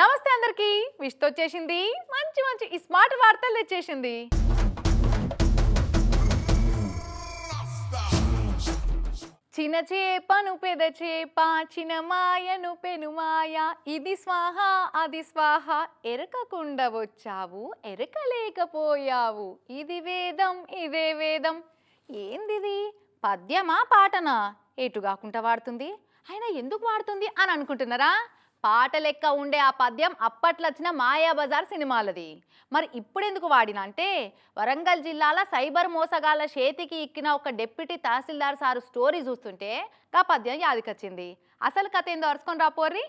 నమస్తే అందరికి. విష్తో వచ్చేసింది. మంచి మంచి ఈ స్మార్ట్ వార్తలు తెచ్చేసింది. చిన్న చేపను పెద చేప చిన్న మాయను పెనుమాయ ఇది స్వాహ అది స్వాహ. ఎరకకుండా వచ్చావు ఎరకలేకపోయావు. ఇది వేదం ఇదే వేదం. ఏందిది? పద్యమా పాటనా? ఎటు కాకుండా వాడుతుంది? అయినా ఎందుకు వాడుతుంది అని అనుకుంటున్నారా? పాట లెక్క ఉండే ఆ పద్యం అప్పట్లో వచ్చిన మాయాబజార్ సినిమాలది. మరి ఇప్పుడెందుకు వాడిన? అంటే వరంగల్ జిల్లాలో సైబర్ మోసగాళ్ళ చేతికి ఎక్కిన ఒక డెప్యూటీ తహసీల్దార్ సారు స్టోరీ చూస్తుంటే ఆ పద్యం యాదికొచ్చింది. అసలు కథ ఏందో అరుచుకొని రాపోర్రీ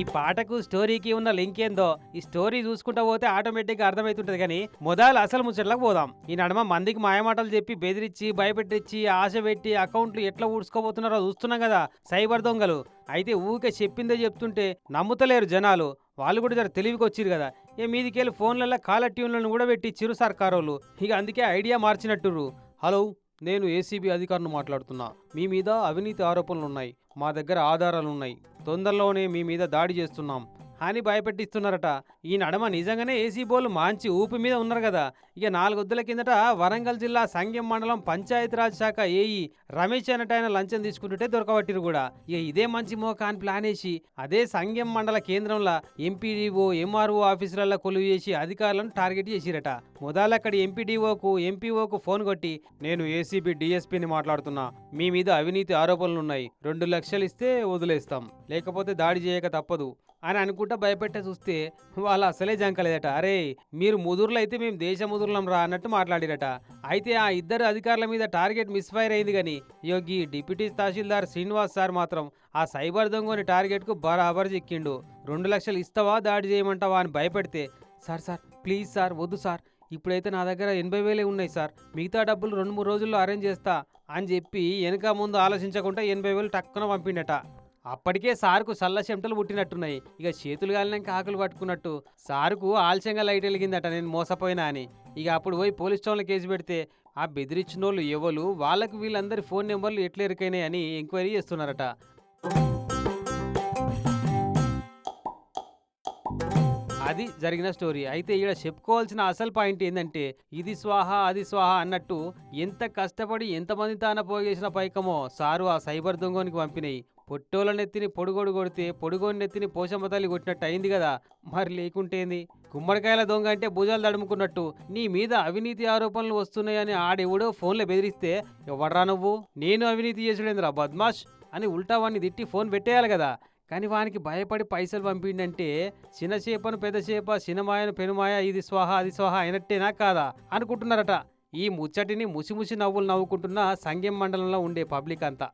ఈ పాటకు స్టోరీకి ఉన్న లింక్ ఏందో ఈ స్టోరీ చూసుకుంటా పోతే ఆటోమేటిక్గా అర్థమవుతుంటది కానీ మొదలు అసలు ముచ్చట్లకు పోదాం. ఈ నడమ మందికి మాయమాటలు చెప్పి బెదిరించి భయపెట్టించి ఆశ పెట్టి అకౌంట్లు ఎట్లా ఊడ్చుకోబోతున్నారో చూస్తున్నాం కదా సైబర్ దొంగలు. అయితే ఊరికే చెప్పిందే చెప్తుంటే నమ్ముతలేరు జనాలు. వాళ్ళు కూడా జర తెలివికి వచ్చిరు కదా. ఏ మీదికెళ్ళి ఫోన్లలో కాల ట్యూన్లను కూడా పెట్టించిరు సర్కారోళ్ళు. ఇక అందుకే ఐడియా మార్చినట్టురు హలో నేను ఏసీబీ అధికారిని మాట్లాడుతున్నా. మీ మీద అవినీతి ఆరోపణలు ఉన్నాయి మా దగ్గర ఆధారాలు ఉన్నాయి తొందరలోనే మీ మీద దాడి చేస్తున్నాం. అని భయపెట్టిస్తున్నారట. ఈ నడమ నిజంగానే ఏసీ బోలు మంచి ఊపి మీద ఉన్నారు కదా. ఇక నాలుగొద్దుల కిందట వరంగల్ జిల్లా సంఘం మండలం పంచాయతీరాజ్ శాఖ ఏఈ రమేష్ అనేట ఆయన లంచం తీసుకుంటుంటే దొరకబట్టిరు కూడా. ఇక ఇదే మంచి మోకా అని ప్లాన్ వేసి అదే సంఘం మండల కేంద్రంలో ఎంపీడీఓ ఎంఆర్ఓ ఆఫీసులలో కొలువు చేసి అధికారులను టార్గెట్ చేసిరట. మొదలు అక్కడ ఎంపీడీఓకు ఎంపీఓకు ఫోన్ కొట్టి నేను ఏసీబీ డిఎస్పీని మాట్లాడుతున్నా. మీ మీద అవినీతి ఆరోపణలు ఉన్నాయి రెండు లక్షలు ఇస్తే వదిలేస్తాం. లేకపోతే దాడి చేయక తప్పదు. అని అనుకుంటా భయపెట్టే చూస్తే వాళ్ళు అసలే జంకలేదట. అరే మీరు ముదురులు అయితే మేము దేశ ముదురులం రా అన్నట్టు మాట్లాడిరట. అయితే ఆ ఇద్దరు అధికారుల మీద టార్గెట్ మిస్ఫైర్ అయింది కానీ యోగి డిప్యూటీ తహసీల్దార్ శ్రీనివాస్ సార్ మాత్రం ఆ సైబర్ దొంగని టార్గెట్కు బరాబర్ చిక్కిండు. రెండు లక్షలు ఇస్తావా దాడి చేయమంటావా అని భయపెడితే సార్ సార్ ప్లీజ్ సార్ వద్దు సార్. ఇప్పుడైతే నా దగ్గర ఎనభై వేలే ఉన్నాయి సార్. మిగతా డబ్బులు రెండు మూడు రోజుల్లో అరేంజ్ చేస్తా అని చెప్పి వెనక ముందు ఆలోచించకుండా ఎనభై వేలు టక్కున పంపిండట. అప్పటికే సార్కు సల్ల చెమటలు పుట్టినట్టున్నాయి. ఇక చేతులు కాలినాక ఆకులు పట్టుకున్నట్టు సార్కు ఆలస్యంగా లైట్ వెలిగిందట నేను మోసపోయినా అని. ఇక అప్పుడు పోయి పోలీస్ స్టేషన్లో కేసు పెడితే ఆ బెదిరించిన వాళ్ళు ఎవరు? వాళ్ళకు వీళ్ళందరి ఫోన్ నెంబర్లు ఎట్లా ఎరుకైనాయి అని ఎంక్వైరీ చేస్తున్నారట. అది జరిగిన స్టోరీ. అయితే ఇక్కడ చెప్పుకోవాల్సిన అసలు పాయింట్ ఏంటంటే ఇది స్వాహ అది స్వాహ అన్నట్టు ఎంత కష్టపడి ఎంతమంది తాన పోగేసిన పైకమో సారు ఆ సైబర్ దొంగనికి పంపినాయి. పొట్టోల నెత్తిని పొడుగోడు కొడితే పొడుగోని నెత్తిని పోషమ్మ తల్లి కొట్టినట్టు అయింది కదా. మరి లేకుంటేంది గుమ్మడికాయల దొంగ అంటే భుజాలు తడుముకున్నట్టు నీ మీద అవినీతి ఆరోపణలు వస్తున్నాయని ఆడెవడో ఫోన్లో బెదిరిస్తే ఎవడ్రా నువ్వు? నేను అవినీతి చేసుడేంద్రా బద్మాష్ అని ఉల్టా వాడిని తిట్టి ఫోన్ పెట్టేయాలి కదా. కానీ వానికి భయపడి పైసలు పంపిండంటే చిన్న చేపను పెద్ద చేప సినమాయను పెనుమాయ ఇది స్వాహ అది స్వాహ అయినట్టేనా కాదా? అనుకుంటున్నారట. ఈ ముచ్చటిని ముసిముసి నవ్వులు నవ్వుకుంటున్న సంఘం మండలంలో ఉండే పబ్లిక్ అంతా.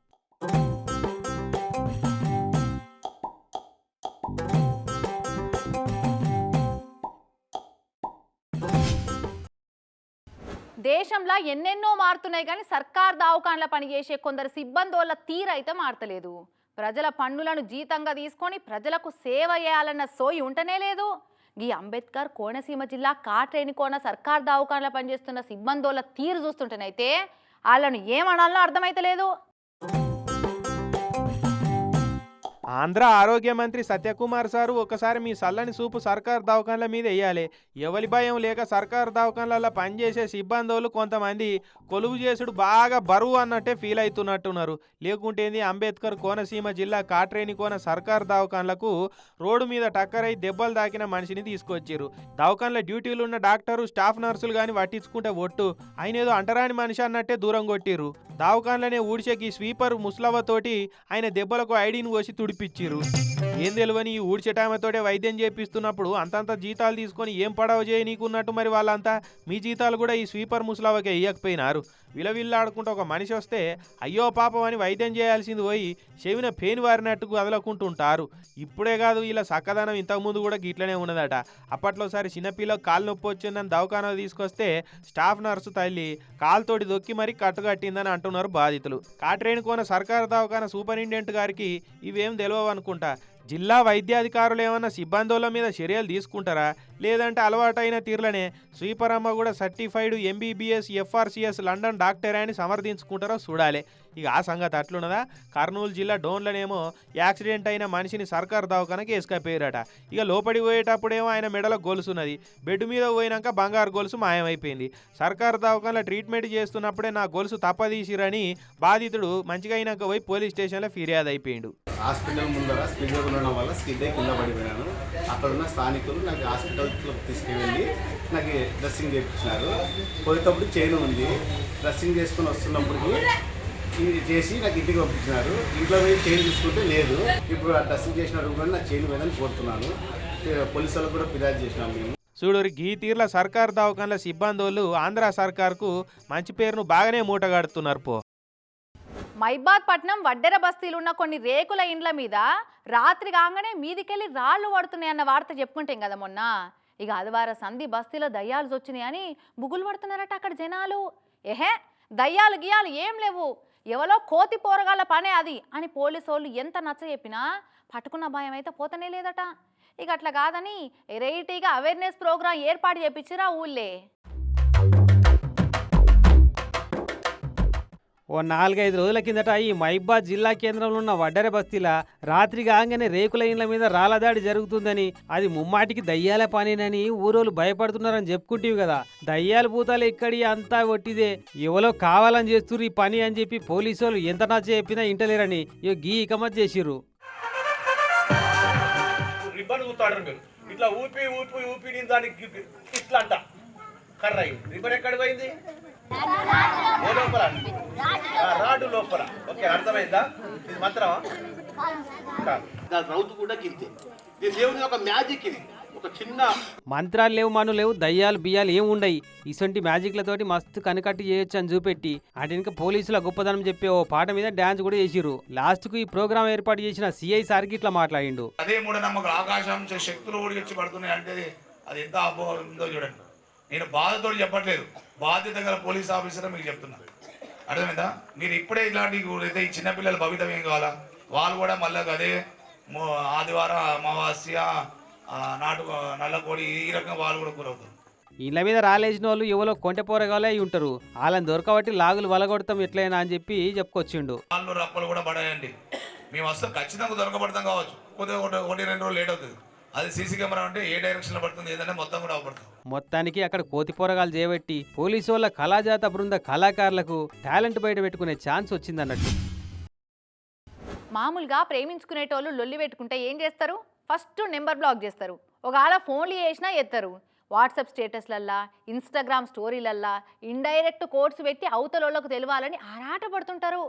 దేశంలో ఎన్నెన్నో మారుతున్నాయి కానీ సర్కార్ దావకాన్ల పనిచేసే కొందరు సిబ్బందోళ్ళ తీరైతే మారతలేదు. ప్రజల పన్నులను జీతంగా తీసుకొని ప్రజలకు సేవ చేయాలన్న సోయి ఉంటనే లేదు. ఈ అంబేద్కర్ కోనసీమ జిల్లా కాట్రేనికోన సర్కార్ దావకాన్ల పనిచేస్తున్న సిబ్బందోళ్ళ తీరు చూస్తుంటేనైతే వాళ్ళను ఏమనాలో అర్థమైతలేదు. ఆంధ్ర ఆరోగ్య మంత్రి సత్యకుమార్ సారు ఒకసారి మీ సల్లని సూపు సర్కార్ దవాఖాన్ల మీద వేయాలి ఎవరి భయం లేక సర్కార్ దవాఖాన్లలో పనిచేసే సిబ్బందులు కొంతమంది కొలువు చేసుడు బాగా బరువు అన్నట్టే ఫీల్ అవుతున్నట్టున్నారు లేకుంటేంది అంబేద్కర్ కోనసీమ జిల్లా కాట్రేని కోన సర్కార్ దవాఖాన్లకు రోడ్డు మీద టక్కరై దెబ్బలు తాకిన మనిషిని తీసుకొచ్చారు దవాఖాన్ల డ్యూటీలు ఉన్న డాక్టరు స్టాఫ్ నర్సులు కానీ పట్టించుకుంటే ఒట్టు. ఆయన ఏదో అంటరాని మనిషి అన్నట్టే దూరం కొట్టిర్రు. దావకాన్లనే ఊడ్చేకి స్వీపర్ ముస్లవతోటి ఆయన దెబ్బలకు ఐడిని కోసి తుడిపిచ్చిర్రు ఏం తెలియని ఈ ఊడ్చేటామెతోటే వైద్యం చేపిస్తున్నప్పుడు అంతంత జీతాలు తీసుకొని ఏం పడవ చేయ నీకున్నట్టు మరి వాళ్ళంతా? మీ జీతాలు కూడా ఈ స్వీపర్ ముసలావకే ఇయ్యకపోయినారు. విలవిల్లాడుకుంటూ ఒక మనిషి వస్తే అయ్యో పాపం అని వైద్యం చేయాల్సింది పోయి చెవిన పేను వారినట్టు వదలకుంటుంటారు. ఇప్పుడే కాదు ఇలా చక్కదనం ఇంతకుముందు కూడా గిట్లనే ఉన్నదట. అప్పట్లోసారి చిన్నపిల్లకు కాలు నొప్పి వచ్చిందని దవాఖానా తీసుకొస్తే స్టాఫ్ నర్సు తల్లి కాలుతోటి దొక్కి మరీ కట్టుకట్టిందని అంటున్నారు బాధితులు. కాట్రేణుకోన సర్కారు దవాఖానా సూపరింటెండెంట్ గారికి ఇవేం తెలియవనుకుంటా జిల్లా వైద్యాధికారులు ఏమన్నా సిబ్బందుల మీద చర్యలు తీసుకుంటారా? లేదంటే అలవాటైన తీర్లనే. శ్రీపరమ్మ కూడా certified MBBS FRCS London doctor అని సమర్థించుకుంటారో చూడాలి. ఇక ఆ సంగతి అట్లున్నదా? కర్నూలు జిల్లా డోన్లనేమో యాక్సిడెంట్ అయిన మనిషిని సర్కార్ దవాఖానకి వేసుకపోయారట ఇక లోపడి పోయేటప్పుడేమో ఆయన మెడలో గొలుసున్నది. బెడ్ మీద పోయినాక బంగారు గొలుసు మాయమైపోయింది. సర్కార్ దవాఖానలో ట్రీట్మెంట్ చేస్తున్నప్పుడే నా గొలుసు తప్పదీసిరని బాధితుడు మంచిగా అయినాక పోయి పోలీస్ స్టేషన్లో ఫిర్యాదు అయిపోయిండు హాస్పిటల్ ముందర స్కిడ్ ఉండడం వల్ల స్కిడ్ అయి కింద పడిపోయాను అక్కడ ఉన్న స్థానికులు నాకు హాస్పిటల్కి తీసుకువెళ్ళి నాకు డ్రెస్సింగ్ చేయించినారు పోయేటప్పుడు చైన్ ఉంది. డ్రెస్సింగ్ చేసుకుని వస్తున్నప్పటికీ ఇది చేసి నాకు ఇంటికి పంపించినారు. ఇంట్లో పోయి చైన్ తీసుకుంటే లేదు. ఇప్పుడు ఆ డ్రెస్సింగ్ చేసిన రూపాయలు నా చైన్ పోయిందని కోరుతున్నాను. పోలీసు వాళ్ళకు కూడా ఫిర్యాదు చేసినాం మేము. చూడు గీ తీర్ల సర్కార్ దవాఖానల సిబ్బందోళ్ళు ఆంధ్ర సర్కార్కు మంచి పేరును బాగానే మూటగాడుతున్నారు పో. మైబాద్ పట్నం వడ్డెర బస్తీలు ఉన్న కొన్ని రేకుల ఇండ్ల మీద రాత్రి కాగానే మీదికెళ్ళి రాళ్ళు పడుతున్నాయన్న వార్త చెప్పుకుంటాం కదా మొన్న. ఇక ఆదివార సంధి బస్తీలో దయ్యాలు వచ్చినాయని బుగులు పడుతున్నారట అక్కడ జనాలు. ఏహే దయ్యాలు గియాలు ఏం లేవు. ఎవలో కోతి పోరగాళ్ళ పనే అది అని పోలీసు వాళ్ళు ఎంత నచ్చ చెప్పినా పట్టుకున్న భయం అయితే పోతనే లేదట. ఇక అట్లా కాదని వెరైటీగా అవేర్నెస్ ప్రోగ్రాం ఏర్పాటు చేపించిరా ఊళ్ళే. ఓ నాలుగైదు రోజుల కిందట ఈ మైబాద్ జిల్లా కేంద్రంలో ఉన్న వడ్డెర బస్తీల రాత్రి కాగానే రేకుల ఇండ్ల మీద రాళ్ళదాడి జరుగుతుందని అది ముమ్మాటికి దయ్యాల పనేనని ఊరోళ్ళు భయపడుతున్నారని చెప్పుకుంటేవి కదా. దయ్యాల భూతాలు ఎక్కడి అంతా ఒట్టిదే ఎవలో కావాలని చేస్తుర్రు ఈ పని అని చెప్పి పోలీసు వాళ్ళు ఎంత నచ్చ చెప్పినా ఇంటలేరని ఇక గీ ఇకమత్ చేసిర్రు. రిబ్బన్ ఊతాడు మీరు. ఇట్లా ఊపి ఊపి ఊపి దానికి ఇట్లా అంట కర్ర రిబ్బన్ ఎక్కడ పోయింది? ఏ లోపల రాడు లోపల. ఓకే అర్థమైందా? ఇది మంత్రమా. దాని రౌతు కూడా గింతే. ఇది దేవుని ఒక మ్యాజిక్ ఇది. ఒక చిన్న మంత్రాలు లేవు మను లేవు దయ్యాలు బియ్యాలు ఏం ఉండయి. ఇసొంటి మ్యాజిక్లతోటి మస్తు కనికట్టి చేయొచ్చు అని చూపెట్టి అటు పోలీసుల గొప్పదనం చెప్పే ఓ పాట మీద డ్యాన్స్ కూడా చేసిర్రు. లాస్ట్కు ఈ ప్రోగ్రాం ఏర్పాటు చేసిన సిఐ సార్కి ఇట్లా మాట్లాడిండు. అదే మూఢనమ్మకం. ఆకాశం నుంచి శక్తులు ఊడిగొచ్చి పడుతున్నాయి అంటే అది ఎంత అపోహ ఉందో చూడండి. నేను బాధతో చెప్పట్లేదు. బాధ్యత గల పోలీస్ ఆఫీసర్ మీకు చెప్తున్నా. అర్థమైందా? మీరు ఇప్పుడే ఇలాంటి అయితే ఈ చిన్నపిల్లల భవితం ఏం కావాలా? వాళ్ళు కూడా మళ్ళీ అదే ఆదివారం అమావాస్య నాటు నల్లకోడి ఈ రకంగా వాళ్ళు కూడా గురవుతారు. ఇళ్ళ మీద రాలేసిన వాళ్ళు ఎవరో కొంటె పోరగాలే అయి ఉంటారు. వాళ్ళని దొరకబట్టి లాగులు వలగొడతాం ఎట్లయినా అని చెప్పి చెప్పుకొచ్చిండు. వాళ్ళు రప్పలు కూడా పడాయండి. మేము వస్తాం ఖచ్చితంగా దొరకబడతాం కావచ్చు. కొద్దిగా ఒకటి రెండు రోజులు లేట్ అవుతుంది. అది సీసీ కెమెరా అంటే ఏ డైరెక్షన్లో పడుతుంది ఏదంటే మొత్తం కూడా అవపడుతుంది మొత్తానికి అక్కడ కోతి పోరగాలు చేయబట్టి పోలీసు వాళ్ళ కళాజాత బృంద కళాకారులకు టాలెంట్ బయట పెట్టుకునే ఛాన్స్ వచ్చిందన్నట్టు. మామూలుగా ప్రేమించుకునేటోళ్ళు లొల్లి పెట్టుకుంటే ఏం చేస్తారు? ఫస్ట్ నెంబర్ బ్లాక్ చేస్తారు. ఒకవేళ ఫోన్లు చేసినా ఎత్తారు. వాట్సాప్ స్టేటస్లల్లా ఇన్స్టాగ్రామ్ స్టోరీలల్లా ఇండైరెక్ట్ కోడ్స్ పెట్టి అవతలోళ్ళకు తెలియాలని ఆరాట పడుతుంటారు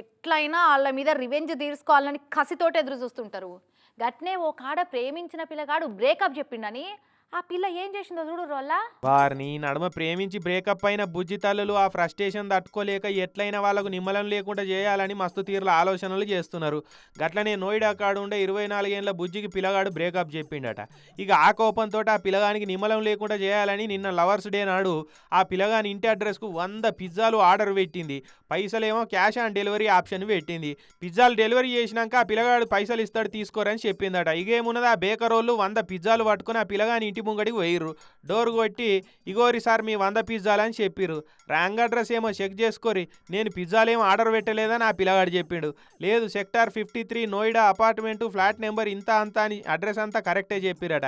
ఎట్లయినా వాళ్ళ మీద రివెంజ్ తీర్చుకోవాలని కసితోటి ఎదురు చూస్తుంటారు. గట్నే ఓ కాడ ప్రేమించిన పిల్లగాడు బ్రేకప్ చెప్పిండని ఆ పిల్ల ఏం చేసిందో చూడు వల్ల వారిని నడుమ ప్రేమించి బ్రేకప్ అయిన బుజ్జి తల్లులు ఆ ఫ్రస్ట్రేషన్ తట్టుకోలేక ఎట్లయినా వాళ్ళకు నిమ్మలం లేకుండా చేయాలని మస్తు తీరుల ఆలోచనలు చేస్తున్నారు. గట్లనే నోయిడా కాడు ఉండే ఇరవై నాలుగేళ్ళ బుజ్జికి పిల్లగాడు బ్రేకప్ చెప్పిండట. ఇక ఆ కోపంతో ఆ పిల్లగానికి నిమ్మలం లేకుండా చేయాలని నిన్న లవర్స్ డే నాడు ఆ పిల్లగాని ఇంటి అడ్రస్కు వంద పిజ్జాలు ఆర్డర్ పెట్టింది. పైసలేమో క్యాష్ ఆన్ డెలివరీ ఆప్షన్ పెట్టింది. పిజ్జాలు డెలివరీ చేసినాక ఆ పిల్లగాడు పైసలు ఇస్తాడు తీసుకోరని చెప్పిందట. ఇగేమున్నది ఆ బేకర్ వాళ్ళు వంద పిజ్జాలు పట్టుకుని ఆ పిల్లగాని ఇంటి ముంగడికి పోయిర్రు. డోర్ కొట్టి ఇగోరి సార్ మీ వంద పిజ్జాలు అని చెప్పిర్రు. రాంగ్ అడ్రస్ ఏమో చెక్ చేసుకోరి. నేను పిజ్జాలు ఏమో ఆర్డర్ పెట్టలేదని ఆ పిల్లగాడు చెప్పిండు. లేదు sector fifty three Noida apartment flat number ఇంత అంత అని అడ్రస్ అంతా కరెక్టే చెప్పిరట.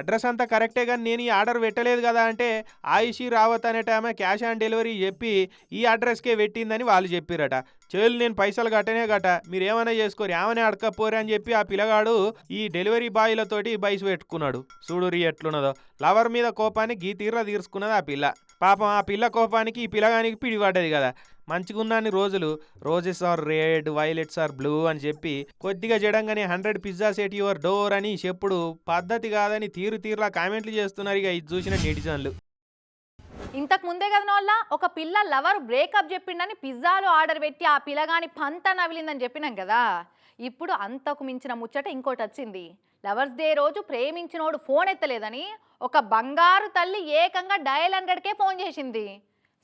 అడ్రస్ అంతా కరెక్టే కానీ నేను ఈ ఆర్డర్ పెట్టలేదు కదా అంటే ఆయుషి రావత్ అనే ఆమె క్యాష్ ఆన్ డెలివరీ చెప్పి ఈ అడ్రస్కే పెట్టిందని వాళ్ళు చెప్పిరట. చెవులు నేను పైసలు కట్టనే గట మీరు ఏమైనా చేసుకోరు ఏమైనా అడకపోరు అని చెప్పి ఆ పిల్లగాడు ఈ డెలివరీ బాయ్లతోటి బైస్ పెట్టుకున్నాడు. చూడురి తీసుకున్నదో లవర్ మీద కోపాన్ని గీ తీర్ల తీర్చుకున్నది ఆ పిల్ల. పాపం ఆ పిల్ల కోపానికి ఈ పిల్లగానికి పిడిపడ్డది కదా. మంచిగున్నాన్ని రోజులు. Roses are red violets are blue అని చెప్పి కొద్దిగా జడంగానే hundred pizzas at your door అని చెప్పుడు పద్ధతి కాదని తీరు తీరులా కామెంట్లు చేస్తున్నారు ఇక ఇది చూసిన నెటిజన్లు. ఇంతకు ముందే కదా వాళ్ళ ఒక పిల్ల లవర్ బ్రేకప్ చెప్పిండని పిజ్జాలు ఆర్డర్ పెట్టి ఆ పిల్లగాని పంత నవిలిందని చెప్పినాం కదా. ఇప్పుడు అంతకు మించిన ముచ్చట ఇంకోటి వచ్చింది లవర్స్ డే రోజు ప్రేమించినోడు ఫోన్ ఎత్తలేదని ఒక బంగారు తల్లి ఏకంగా డయల్ హండ్రెడ్కే ఫోన్ చేసింది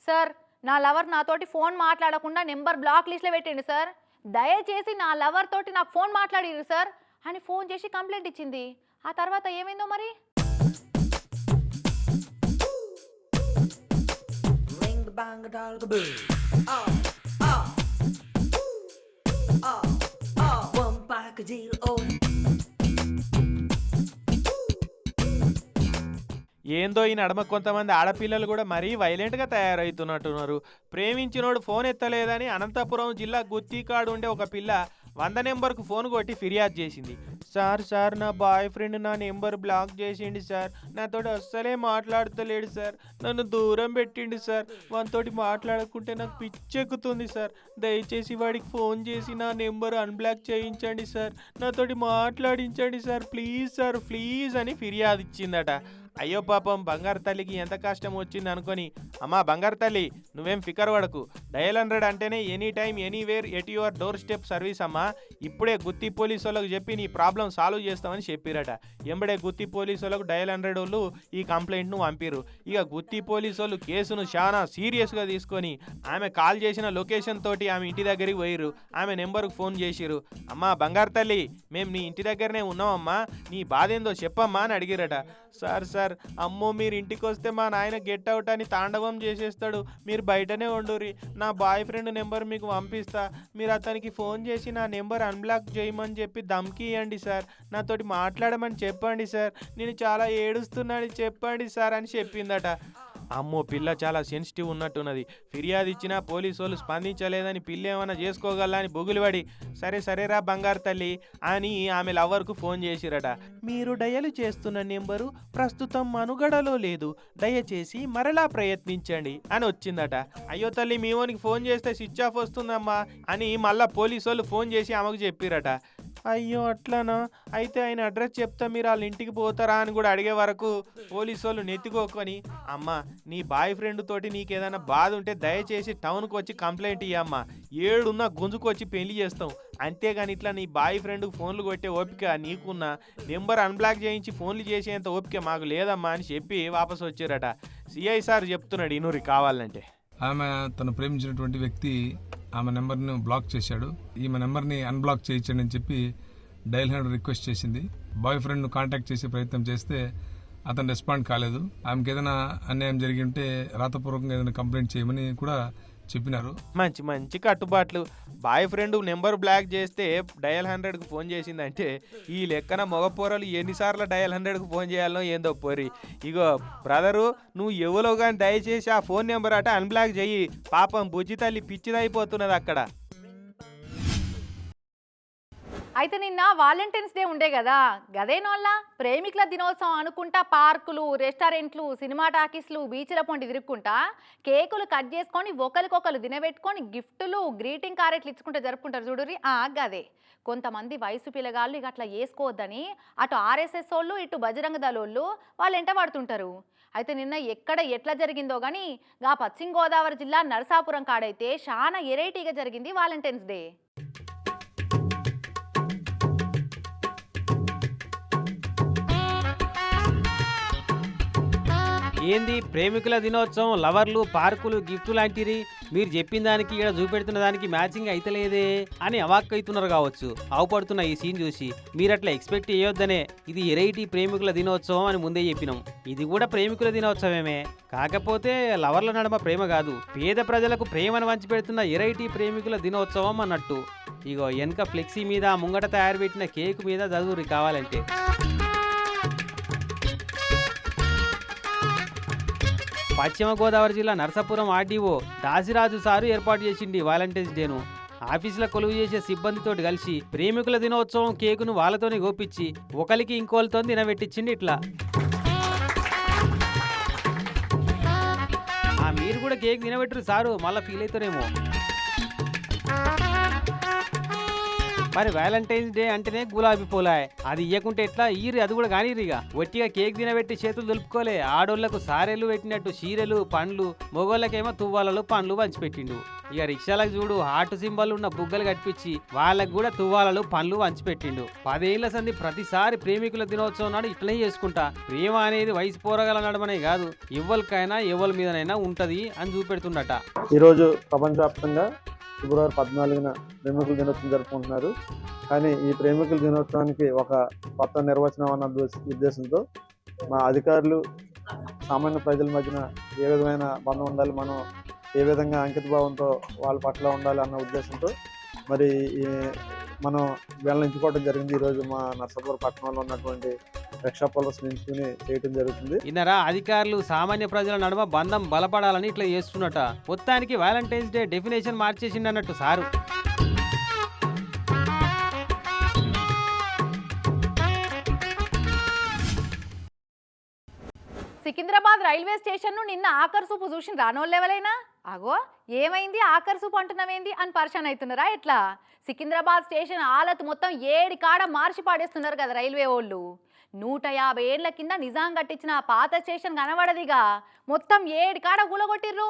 సార్ నా లవర్ నాతోటి ఫోన్ మాట్లాడకుండా నెంబర్ బ్లాక్ లిస్ట్లో పెట్టండి సార్ దయచేసి నా లవర్ తోటి నాకు ఫోన్ మాట్లాడిరు సార్ అని ఫోన్ చేసి కంప్లైంట్ ఇచ్చింది ఆ తర్వాత ఏమైందో మరి bang a dog a boo. Oh. Oh, oh. ఏందో ఈ నడమ కొంతమంది ఆడపిల్లలు కూడా మరీ వైలెంట్గా తయారవుతున్నట్టున్నారు. ప్రేమించినోడు ఫోన్ ఎత్తలేదని అనంతపురం జిల్లా గుత్తికాడు ఉండే ఒక పిల్ల వంద నెంబర్కు ఫోన్ కొట్టి ఫిర్యాదు చేసింది. సార్ సార్ నా బాయ్ ఫ్రెండ్ నా నెంబర్ బ్లాక్ చేసిండు సార్. నాతో అస్సలే మాట్లాడతలేడు సార్. నన్ను దూరం పెట్టిండు సార్. వానితోటి మాట్లాడకుంటే నాకు పిచ్చెక్కుతుంది సార్. దయచేసి వాడికి ఫోన్ చేసి నా నెంబర్ అన్బ్లాక్ చేయించండి సార్. నాతోటి మాట్లాడించండి సార్. ప్లీజ్ సార్ ప్లీజ్ అని ఫిర్యాదు ఇచ్చిందట. అయ్యో పాపం బంగారు తల్లికి ఎంత కష్టం వచ్చింది అనుకొని అమ్మా బంగారు తల్లి నువ్వేం ఫికర్ పడకు. డయల్ హండ్రెడ్ అంటేనే any time anywhere at your door step service అమ్మా. ఇప్పుడే గుత్తి పోలీసు వాళ్ళకి చెప్పి నీ ప్రాబ్లం సాల్వ్ చేస్తామని చెప్పిరట. ఎంబడే గుత్తి పోలీసు వాళ్ళకు డయల్ హండ్రెడ్ వాళ్ళు ఈ కంప్లైంట్ను పంపిరు ఇక గుత్తి పోలీసు వాళ్ళు కేసును చాలా సీరియస్గా తీసుకొని ఆమె కాల్ చేసిన లొకేషన్ తోటి ఆమె ఇంటి దగ్గరికి పోయిరు ఆమె నెంబర్కు ఫోన్ చేసిరు అమ్మా బంగారు తల్లి మేము నీ ఇంటి దగ్గరనే ఉన్నామమ్మా. నీ బాధ ఏందో చెప్పమ్మా అని అడిగిరట. Sir sir sir. అమ్మో మీరు ఇంటికి వస్తే మా నాయన గెట్ అవుట్ అని తాండవం చేసేస్తాడు. మీరు బయటనే ఉండుర్రి. నా బాయ్ ఫ్రెండ్ నెంబర్ మీకు పంపిస్తా. మీరు అతనికి ఫోన్ చేసి నా నెంబర్ అన్బ్లాక్ చేయమని చెప్పి ధమ్కి ఇవ్వండి సార్. నాతోటి మాట్లాడమని చెప్పండి సార్. నేను చాలా ఏడుస్తున్నాను చెప్పండి సార్ అని చెప్పిందట. అమ్మో పిల్ల చాలా సెన్సిటివ్ ఉన్నట్టున్నది. ఫిర్యాదు ఇచ్చినా పోలీసు వాళ్ళు స్పందించలేదని పిల్ల ఏమైనా చేసుకోగల అని బొగులుబడి సరే సరేరా బంగారు తల్లి అని ఆమె లవర్కు ఫోన్ చేసిరట. మీరు డయలు చేస్తున్న నెంబరు ప్రస్తుతం మనుగడలో లేదు. దయచేసి మరలా ప్రయత్నించండి అని వచ్చిందట. అయ్యో తల్లి మీ ఓనికి ఫోన్ చేస్తే స్విచ్ ఆఫ్ వస్తుందమ్మా అని మళ్ళా పోలీసు వాళ్ళు ఫోన్ చేసి ఆమెకు చెప్పిరట. అయ్యో అట్లానా? అయితే ఆయన అడ్రస్ చెప్తా మీరు వాళ్ళ ఇంటికి పోతారా అని కూడా అడిగే వరకు పోలీసు వాళ్ళు నెత్తుకోకొని అమ్మ నీ బాయ్ ఫ్రెండ్ తోటి నీకు ఏదైనా బాధ ఉంటే దయచేసి టౌన్కి వచ్చి కంప్లైంట్ ఇయ్యమ్మా. ఏడున్న గుంజుకొచ్చి పెళ్ళి చేస్తాం. అంతేగాని ఇట్లా నీ బాయ్ ఫ్రెండ్కి ఫోన్లు కొట్టే ఓపిక నీకున్న నెంబర్ అన్బ్లాక్ చేయించి ఫోన్లు చేసేంత ఓపిక మాకు లేదమ్మా అని చెప్పి వాపసు వచ్చారట. సిఐ సార్ చెప్తున్నాడు ఇనూరి కావాలంటే. ఆమె తను ప్రేమించినటువంటి వ్యక్తి ఆమె నెంబర్ను బ్లాక్ చేశాడు. ఈమె నెంబర్ని అన్బ్లాక్ చేయించండి అని చెప్పి డైల్ హ్యాండ్ రిక్వెస్ట్ చేసింది. బాయ్ ఫ్రెండ్ను కాంటాక్ట్ చేసే ప్రయత్నం చేస్తే అతను రెస్పాండ్ కాలేదు. ఆమెకి ఏదైనా అన్యాయం జరిగి ఉంటే రాతపూర్వకంగా ఏదైనా కంప్లైంట్ చేయమని కూడా చెప్పినారు. మంచి మంచి కట్టుబాట్లు. బాయ్ ఫ్రెండ్ నెంబర్ బ్లాక్ చేస్తే డయల్ హండ్రెడ్కి ఫోన్ చేసిందంటే ఈ లెక్కన మగ పోరలు ఎన్నిసార్లు డయల్ హండ్రెడ్కి ఫోన్ చేయాలో ఏందో పోరి. ఇగో బ్రదరు నువ్వు ఎవరో కానీ దయచేసి ఆ ఫోన్ నెంబర్ అట అన్బ్లాక్ చెయ్యి. పాపం బుజ్జి తల్లి పిచ్చిదైపోతున్నది అక్కడ. అయితే నిన్న వాలంటైన్స్ డే ఉండే కదా. గదేనోళ్ళ ప్రేమికుల దినోత్సవం అనుకుంటా పార్కులు రెస్టారెంట్లు సినిమా టాకీస్లు బీచ్ల పొంటి తిరుక్కుంటా. కేకులు కట్ చేసుకొని ఒకరికొకరు దినబెట్టుకొని గిఫ్టులు గ్రీటింగ్ కార్డెట్లు ఇచ్చుకుంటే జరుపుకుంటారు చూడురి ఆ గదే. కొంతమంది వయసు పిల్లగాళ్ళు ఇక అట్లా చేసుకోవద్దని అటు ఆర్ఎస్ఎస్ వాళ్ళు ఇటు బజరంగ దళోళ్ళు వాళ్ళు ఎంట పడుతుంటారు. అయితే నిన్న ఎక్కడ ఎట్లా జరిగిందో కానీ గా పశ్చిమ గోదావరి జిల్లా నరసాపురం కాడైతే చాలా ఎరైటీగా జరిగింది వాలంటైన్స్ డే. ఏంది? ప్రేమికుల దినోత్సవం లవర్లు పార్కులు గిఫ్ట్ లాంటివి మీరు చెప్పిన దానికి ఇక్కడ చూపెడుతున్న దానికి మ్యాచింగ్ అయితలేదే అని అవాక్ అవుతున్నారు కావచ్చు. ఆవుపడుతున్న ఈ సీన్ చూసి మీరు అట్లా ఎక్స్పెక్ట్ చేయొద్దనే ఇది ఎరైటీ ప్రేమికుల దినోత్సవం అని ముందే చెప్పినాం. ఇది కూడా ప్రేమికుల దినోత్సవమే. కాకపోతే లవర్ల నడమ ప్రేమ కాదు. పేద ప్రజలకు ప్రేమను వంచి పెడుతున్న ఎరైటీ ప్రేమికుల దినోత్సవం అన్నట్టు. ఇగో వెనక ఫ్లెక్సీ మీద ముంగట తయారు పెట్టిన కేక్ మీద చదువురి కావాలంటే. పశ్చిమ గోదావరి జిల్లా నరసాపురం ఆర్డీఓ దాసిరాజు సారు ఏర్పాటు చేసింది వాలంటీర్స్ డేను. ఆఫీసుల కొలువు చేసే సిబ్బందితోటి కలిసి ప్రేమికుల దినోత్సవం కేకును వాళ్ళతోనే గోపించి ఒకరికి ఇంకోళ్ళతో తినబెట్టించింది ఇట్లా. ఆ మీరు కూడా కేక్ తినబెట్టరు సారు మళ్ళీ ఫీల్ అవుతారేమో. మరి వ్యాలంటైన్స్ డే అంటేనే గులాబీ పూలాయ్ అది ఇయ్యకుంటే ఎట్లా? ఈరి అది కూడా కానీ ఇక. ఒట్టిగా కేక్ తినబెట్టి చేతులు దులుపుకోలే. ఆడోళ్ళకు సారెలు పెట్టినట్టు చీరలు పండ్లు మొగోళ్ళకేమో తువ్వాలలో పండ్లు పంచిపెట్టిండు. ఇక రిక్షాలకు చూడు హార్ట్ సింబల్ ఉన్న బుగ్గలు కట్టించి వాళ్ళకు కూడా తువ్వాలలు పండ్లు పంచిపెట్టిండు. పదేళ్ళ సంది ప్రతిసారి ప్రేమికుల దినోత్సవం నాడు ఇట్లనే చేసుకుంటా. ప్రేమ అనేది వయసు పోరగల నడమనే కాదు. ఎవరికైనా ఎవరి మీదనైనా ఉంటది అని చూపెడుతుండట. ఈరోజు ప్రపంచవ్యాప్తంగా ఫిబ్రవరి పద్నాలుగున ప్రేమికుల దినోత్సవం జరుపుకుంటున్నారు. కానీ ఈ ప్రేమికుల దినోత్సవానికి ఒక కొత్త నిర్వచనం అన్న ఉద్దేశంతో మా అధికారులు సామాన్య ప్రజల మధ్యన ఏ విధమైన బంధం ఉండాలి మనం ఏ విధంగా అంకిత భావంతో వాళ్ళ పట్ల ఉండాలి అన్న ఉద్దేశంతో మరి మనం వీళ్ళని ఎంచుకోవడం జరిగింది. ఈరోజు మా నర్సాపూర్ పట్టణంలో ఉన్నటువంటి రక్షా ఎంచుకుని చేయడం జరుగుతుంది. ఇన్నరా? అధికారులు సామాన్య ప్రజల నడుమ బంధం బలపడాలని ఇట్లా చేస్తున్నట. మొత్తానికి వ్యాలంటైన్స్ డే డెఫినేషన్ మార్చేసిండు అన్నట్టు సారు. సికింద్రాబాద్ రైల్వే స్టేషన్ను నిన్న ఆఖరి సూపు చూసిన రానోళ్ళెవలైనా అగో ఏమైంది? ఆఖరి సూపు అంటున్నావేంది అని పరిశాన్ అవుతున్నారా? ఎట్లా? సికింద్రాబాద్ స్టేషన్ ఆలత్ మొత్తం ఏడి కాడ మార్చి పాడేస్తున్నారు కదా రైల్వే వాళ్ళు. నూట యాభై ఏళ్ళ కింద నిజాం కట్టించిన ఆ పాత స్టేషన్ కనబడదిగా. మొత్తం ఏడు కాడ గులగొట్టిర్రు.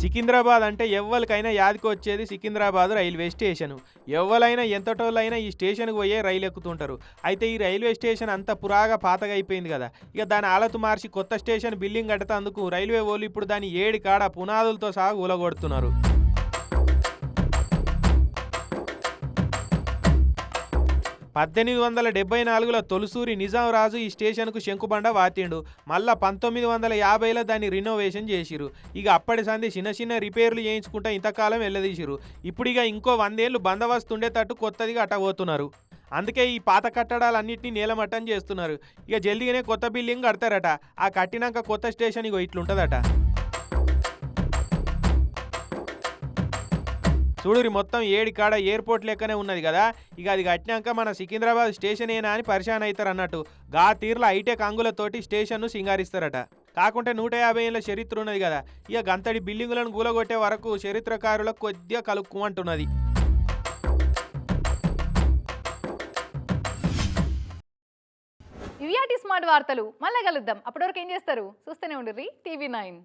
సికింద్రాబాద్ అంటే ఎవ్వరికైనా యాదికి వచ్చేది సికింద్రాబాద్ రైల్వే స్టేషన్. ఎవ్వలైనా ఎంతటోళ్ళైనా ఈ స్టేషన్కి పోయే రైలు ఎక్కుతుంటారు. అయితే ఈ రైల్వే స్టేషన్ అంత పురాగా పాతగా అయిపోయింది కదా. ఇక దాని ఆలతు మార్చి కొత్త స్టేషన్ బిల్డింగ్ కట్టేందుకు రైల్వే వాళ్ళు ఇప్పుడు దాని ఏడు కాడ పునాదులతో సహా ఊలగొడుతున్నారు పద్దెనిమిది వందల డెబ్బై నాలుగులో తొలుసూరి నిజాం రాజు ఈ స్టేషన్కు శంకుబండ వాతిండు. మళ్ళా పంతొమ్మిది వందల యాభైలో దాన్ని రినోవేషన్ చేసిరు ఇక అప్పటి సంది చిన్న చిన్న రిపేర్లు చేయించుకుంటా ఇంతకాలం వెళ్ళదీసిరు ఇప్పుడు ఇక ఇంకో వందేళ్ళు బందోబస్తు ఉండేటట్టు కొత్తదిగా అటబోతున్నారు అందుకే ఈ పాత కట్టడాలన్నింటినీ నేలమట్టం చేస్తున్నారు. ఇక జల్దీగానే కొత్త బిల్డింగ్ కడతారట. ఆ కట్టినాక కొత్త స్టేషన్ ఇగో ఇట్లుంటుందట. చూడురి మొత్తం ఏడి కాడ ఎయిర్పోర్ట్ లెక్కనే ఉన్నది కదా. ఇక అది కట్టినాక మన సికింద్రాబాద్ స్టేషన్ ఏనా అని పరిశాన్ అవుతారు అన్నట్టు. గా తీర్ల హైటెక్ అంగులతోటి స్టేషన్ను సింగారిస్తారట. కాకుంటే నూట యాభై ఏళ్ళ చరిత్ర ఉన్నది కదా. ఇక గంతడి బిల్డింగులను గూలగొట్టే వరకు చరిత్రకారులకు కొద్దిగా కలుక్కుమంటున్నది. ఇవియాటి స్మార్ట్ వార్తలు. మళ్ళీ కలుద్దాం. అప్పటివరకు ఏం చేస్తారు? చూస్తూనే ఉండుర్రి. TV nine.